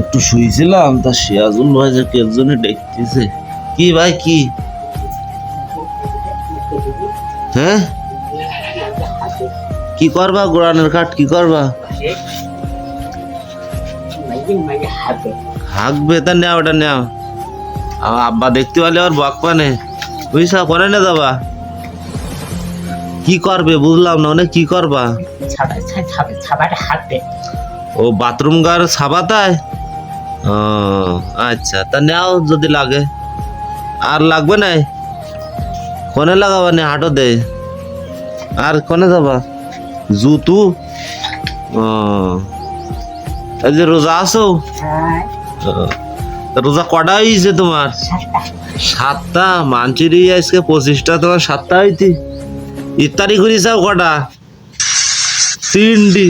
একটু শুয়েছিলাম তা সিয়াজুল ভাই যে দেখতেছে। কি ভাই, কি? হ্যাঁ? কি করবা, গোড়ানের কাঠ কি করবা? হাঁকবে, তা নেও, ওটা নেও। আব্বা দেখতে পারলে আর বক পানে বুঝছা করে না দাবা কি করবে, বুঝলাম না মানে কি করবা? ও বাথরুম গার সাবাতায়? ও আচ্ছা তা নেও যদি লাগে। আর লাগবে না? কোনে লাগাবা নে হাঁটো দে। আর কোনে যাবা? জুতু? ও যে রোজা হ্যাঁ রোজা কটা হয়েছে তোমার? সাতটা। মানচিরি আজকে পঁচিশটা, তোমার সাতটা হইতি। ইফতারি করিস কটা? তিনটি।